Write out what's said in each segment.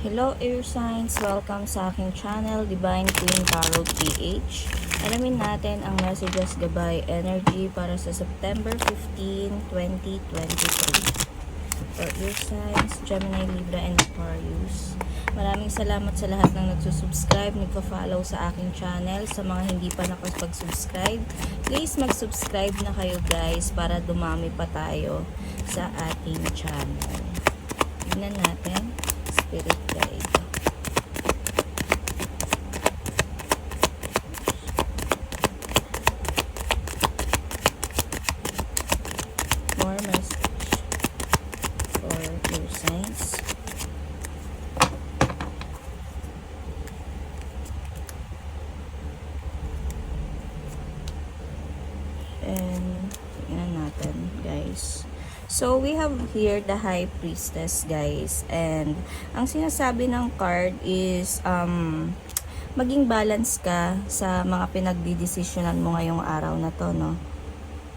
Hello Air Signs! Welcome sa aking channel, Divine Queen Tarot PH. Alamin natin ang messages gabay energy para sa September 15, 2023. For Air Signs, Gemini, Libra, and Aquarius. Maraming salamat sa lahat ng nagsusubscribe, nagpa-follow sa aking channel. Sa mga hindi pa nakapag-subscribe, please mag-subscribe na kayo guys para dumami pa tayo sa ating channel. Tignan natin. Spirit guide. More message for your signs. And, tingnan natin, guys. So, we have here the High Priestess, guys. And, ang sinasabi ng card is, um, maging balance ka sa mga pinagdidesisyonan mo ngayong araw na to, no?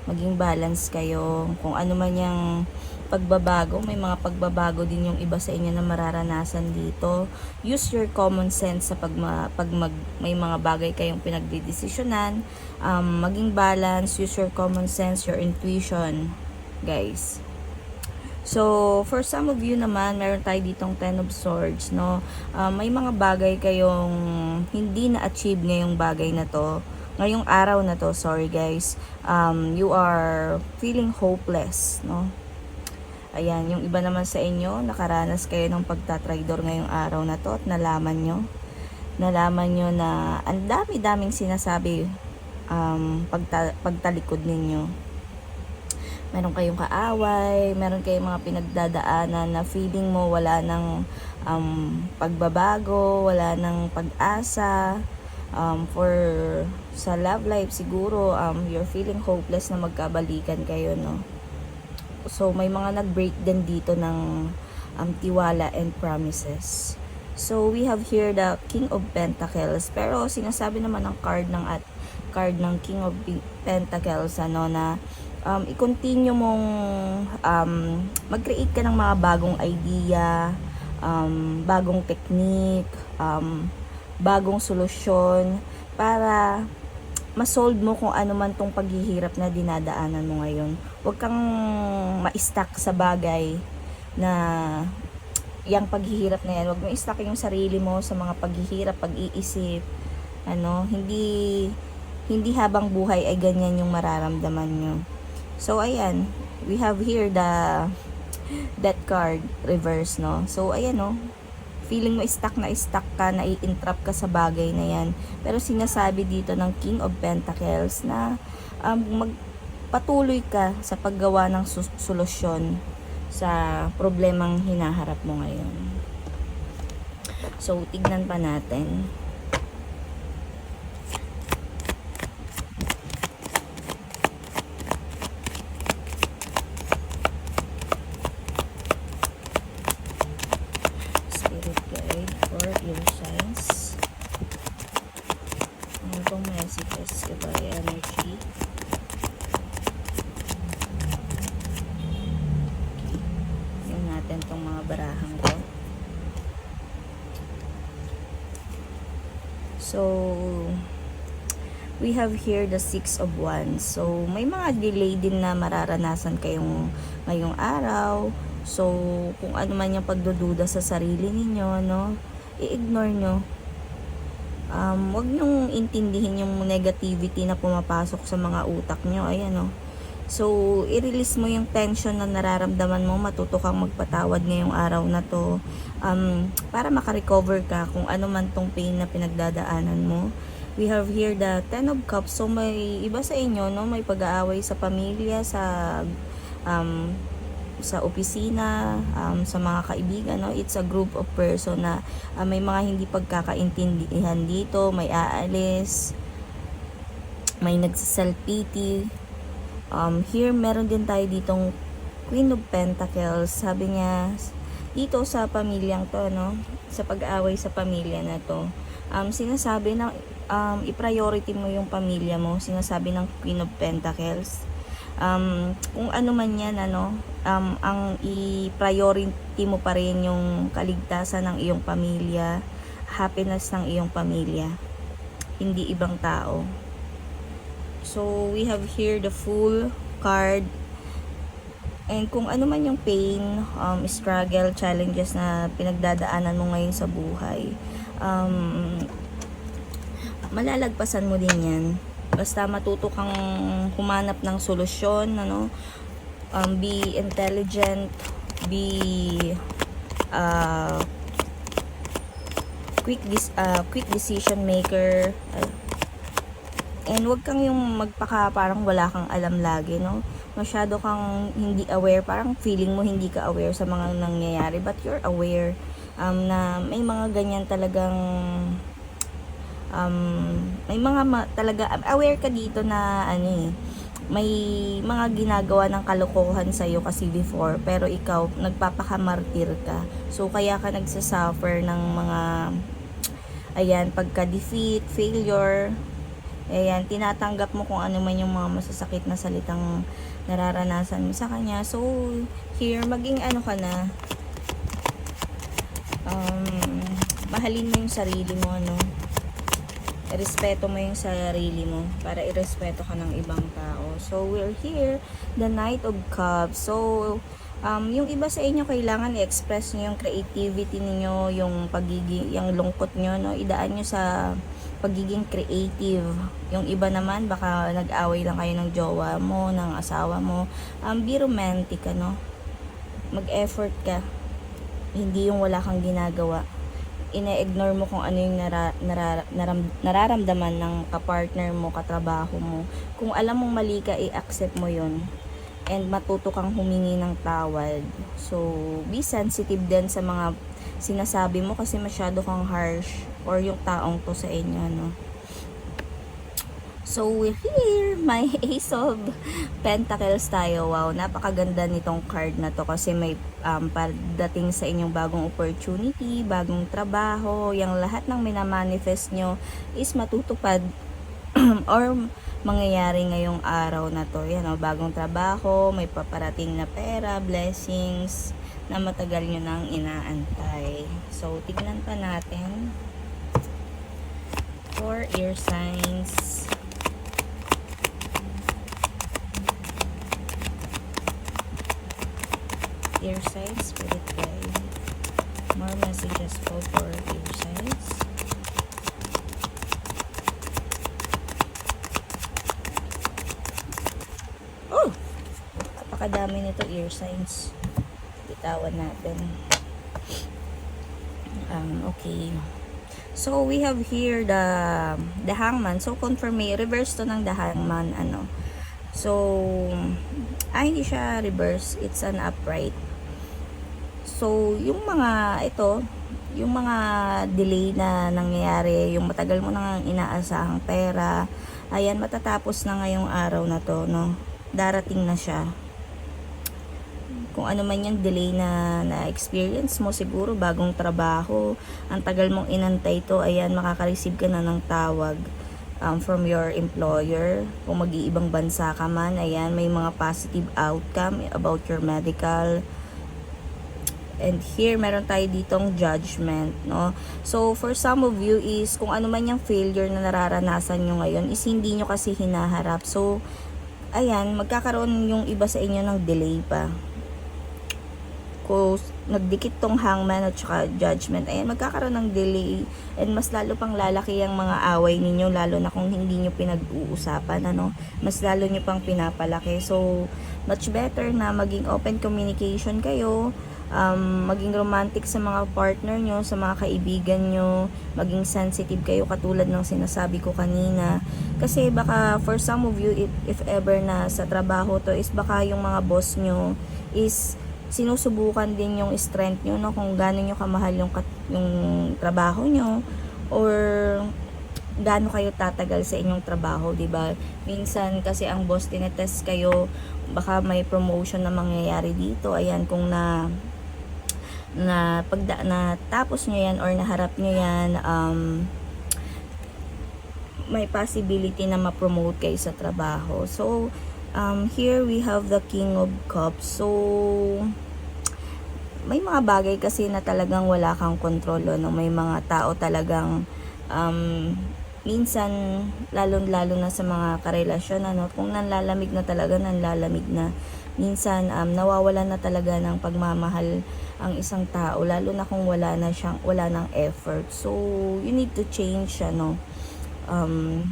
Maging balance kayo. Kung ano man yung pagbabago, may mga pagbabago din yung iba sa inyo na mararanasan dito. Use your common sense sa pag, pag mag, may mga bagay kayong pinagdidesisyonan. Um, maging balance, use your common sense, your intuition, guys. So, for some of you naman, meron tayo ditong Ten of Swords, no? Um, may mga bagay kayong hindi na-achieve ngayong bagay na to. Ngayong araw na to, sorry guys. Um, you are feeling hopeless, no? Ayan, yung iba naman sa inyo, nakaranas kayo ng pagtatraidor ngayong araw na to at nalaman nyo. Nalaman nyo na ang dami-daming sinasabi um, pagta- pagtalikod ninyo meron kayong kaaway, meron kayong mga pinagdadaanan na feeling mo wala ng um, pagbabago, wala ng pag-asa. Um, for sa love life siguro, um, you're feeling hopeless na magkabalikan kayo, no? So, may mga nag-break din dito ng um, tiwala and promises. So, we have here the King of Pentacles. Pero, sinasabi naman ng card ng at card ng King of Pentacles, ano, na um, i-continue mong um, mag-create ka ng mga bagong idea, um, bagong technique, um, bagong solusyon para ma-solve mo kung ano man tong paghihirap na dinadaanan mo ngayon. Huwag kang ma-stuck sa bagay na yung paghihirap na yan. Huwag mo i-stuck yung sarili mo sa mga paghihirap, pag-iisip. Ano, hindi hindi habang buhay ay ganyan yung mararamdaman nyo. So, ayan. We have here the death card reverse, no? So, ayan, no? Feeling mo stuck na stuck ka, na i-entrap ka sa bagay na yan. Pero sinasabi dito ng King of Pentacles na um, magpatuloy ka sa paggawa ng solusyon sa problemang hinaharap mo ngayon. So, tignan pa natin. spirit guide for your signs. Ano bang messages ka ba? Energy. Yung natin tong mga barahan ko. So, we have here the Six of Wands. So, may mga delay din na mararanasan kayong ngayong araw. So, kung ano man yung pagdududa sa sarili ninyo, no, i-ignore nyo. Um, wag nyong intindihin yung negativity na pumapasok sa mga utak nyo. Ayan, no. So, i-release mo yung tension na nararamdaman mo. Matuto kang magpatawad ngayong araw na to. Um, para makarecover ka kung ano man tong pain na pinagdadaanan mo. We have here the Ten of Cups. So, may iba sa inyo, no? May pag-aaway sa pamilya, sa um, sa opisina, um, sa mga kaibigan, no? It's a group of person na uh, may mga hindi pagkakaintindihan dito, may aalis, may nagsa-self-pity. Um, here, meron din tayo ditong Queen of Pentacles. Sabi niya, dito sa pamilyang to, no? Sa pag-aaway sa pamilya na to. Um, sinasabi na um, i-priority mo yung pamilya mo. Sinasabi ng Queen of Pentacles um, kung ano man yan, ano, um, ang i-priority mo pa rin yung kaligtasan ng iyong pamilya, happiness ng iyong pamilya, hindi ibang tao. So, we have here the full card. And kung ano man yung pain, um, struggle, challenges na pinagdadaanan mo ngayon sa buhay, um, malalagpasan mo din yan. Basta matuto kang humanap ng solusyon, ano, um, be intelligent, be uh, quick dis- uh, quick decision maker. uh, and wag kang yung magpaka parang wala kang alam lagi no? Masyado kang hindi aware parang feeling mo hindi ka aware sa mga nangyayari but you're aware um, na may mga ganyan talagang um, may mga ma- talaga aware ka dito na ano eh may mga ginagawa ng kalokohan sa iyo kasi before pero ikaw nagpapakamartir ka. So kaya ka nagsasuffer ng mga ayan pagka-defeat failure ayan tinatanggap mo kung ano man yung mga masasakit na salitang nararanasan mo sa kanya so here maging ano ka na um, mahalin mo yung sarili mo ano irespeto mo yung sarili mo para irespeto ka ng ibang tao. So, we're here, the Knight of Cups. So, um, yung iba sa inyo kailangan i-express nyo yung creativity niyo yung pagiging, yung lungkot nyo, no? Idaan nyo sa pagiging creative. Yung iba naman, baka nag-away lang kayo ng jowa mo, ng asawa mo. Um, be romantic, ano? Mag-effort ka. Hindi yung wala kang ginagawa ine-ignore mo kung ano yung nara, nara, naram, nararamdaman ng kapartner mo, katrabaho mo. Kung alam mong mali ka, i-accept mo yon and matuto kang humingi ng tawad. So, be sensitive din sa mga sinasabi mo kasi masyado kang harsh or yung taong to sa inyo, no? So, we're here, my Ace of Pentacles tayo. Wow, napakaganda nitong card na to kasi may um, padating sa inyong bagong opportunity, bagong trabaho, yung lahat ng minamanifest nyo is matutupad or mangyayari ngayong araw na to. Yan o, bagong trabaho, may paparating na pera, blessings, na matagal nyo nang inaantay. So, tignan pa natin. For ear signs. ear size spirit guide more messages po for ear size oh! Napakadami nito ear signs. Bitawan natin. Um, okay so we have here the the hangman so confirm reverse to ng the hangman ano so ay hindi siya reverse it's an upright So, yung mga ito, yung mga delay na nangyayari, yung matagal mo nang inaasahang pera, ayan, matatapos na ngayong araw na to, no? Darating na siya. Kung ano man yung delay na na-experience mo, siguro bagong trabaho, ang tagal mong inantay to, ayan, makaka-receive ka na ng tawag um, from your employer. Kung mag-iibang bansa ka man, ayan, may mga positive outcome about your medical, And here, meron tayo ditong judgment, no? So, for some of you is, kung ano man yung failure na nararanasan nyo ngayon, is hindi nyo kasi hinaharap. So, ayan, magkakaroon yung iba sa inyo ng delay pa. Kung nagdikit tong hangman at saka judgment, ayan, magkakaroon ng delay. And mas lalo pang lalaki ang mga away ninyo, lalo na kung hindi nyo pinag-uusapan, ano? Mas lalo nyo pang pinapalaki. So, much better na maging open communication kayo, um, maging romantic sa mga partner nyo, sa mga kaibigan nyo, maging sensitive kayo katulad ng sinasabi ko kanina. Kasi baka for some of you, if, if ever na sa trabaho to, is baka yung mga boss nyo is sinusubukan din yung strength nyo, no? kung gano'n nyo kamahal yung, yung trabaho nyo, or gaano kayo tatagal sa inyong trabaho, 'di ba? Minsan kasi ang boss tinetest kayo, baka may promotion na mangyayari dito. Ayan, kung na na pag na tapos nyo yan or naharap nyo yan um, may possibility na ma-promote kayo sa trabaho so Um, here we have the King of Cups. So, may mga bagay kasi na talagang wala kang kontrol, no? May mga tao talagang um, minsan, lalo-lalo na sa mga karelasyon, ano, kung nanlalamig na talaga, nanlalamig na. Minsan, um, nawawala na talaga ng pagmamahal ang isang tao, lalo na kung wala na siyang, wala ng effort. So, you need to change, ano, um,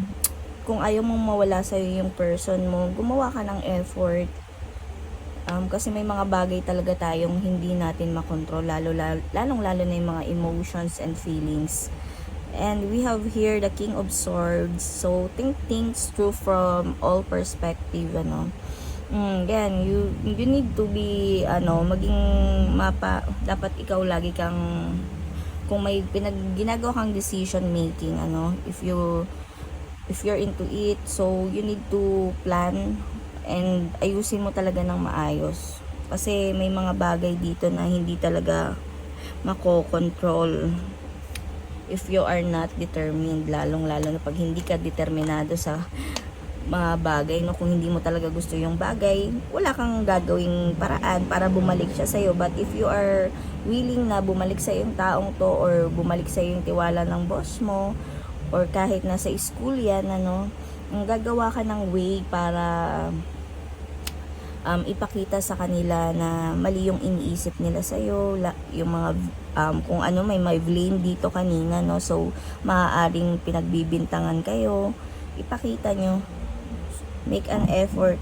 kung ayaw mong mawala sa'yo yung person mo, gumawa ka ng effort. Um, kasi may mga bagay talaga tayong hindi natin makontrol, lalo, lalo, lalong lalo na yung mga emotions and feelings. And we have here the King of Swords. So, think things through from all perspective, ano. Mm, again, you, you need to be, ano, maging mapa, dapat ikaw lagi kang, kung may pinag, ginagawa kang decision making, ano, if you, if you're into it, so you need to plan and ayusin mo talaga ng maayos. Kasi may mga bagay dito na hindi talaga mako-control if you are not determined. Lalong lalo na pag hindi ka determinado sa mga bagay no? Kung hindi mo talaga gusto yung bagay wala kang gagawing paraan para bumalik siya sa'yo. But if you are willing na bumalik sa yung taong to or bumalik sa yung tiwala ng boss mo or kahit nasa school yan ano gagawa ka ng way para um, ipakita sa kanila na mali yung iniisip nila sa iyo yung mga um, kung ano may may blame dito kanina no? So maaaring pinagbibintangan kayo. Ipakita nyo. Make an effort.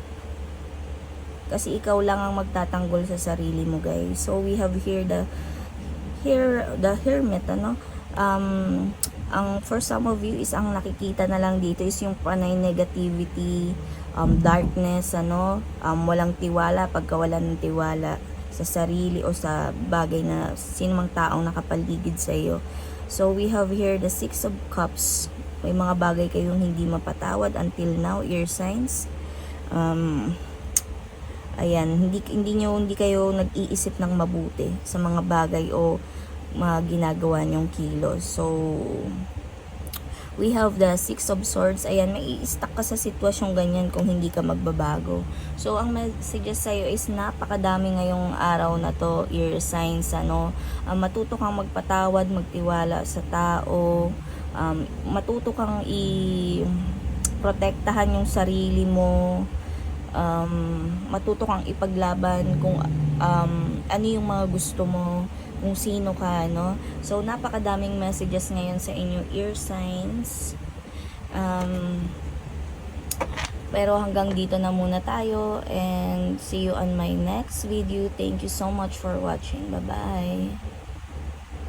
Kasi ikaw lang ang magtatanggol sa sarili mo guys. So we have here the here the hermit ano um ang for some of you is ang nakikita na lang dito is yung panay negativity um, darkness, ano, um, walang tiwala, pagkawalan ng tiwala sa sarili o sa bagay na sinumang taong nakapaligid sa iyo. So, we have here the Six of Cups. May mga bagay kayong hindi mapatawad until now, ear signs. Um, ayan, hindi, hindi, nyo, hindi kayo nag-iisip ng mabuti sa mga bagay o mga ginagawa nyong kilos. So, we have the Six of Swords. Ayan, may i-stuck ka sa sitwasyong ganyan kung hindi ka magbabago. So, ang message sa'yo is napakadami ngayong araw na to, ear signs, ano, um, matuto kang magpatawad, magtiwala sa tao, um, matuto kang i-protektahan yung sarili mo, um, matuto kang ipaglaban kung um, ano yung mga gusto mo, kung sino ka, no? So, napakadaming messages ngayon sa inyo, ear signs. Um, pero hanggang dito na muna tayo and see you on my next video. Thank you so much for watching. Bye-bye.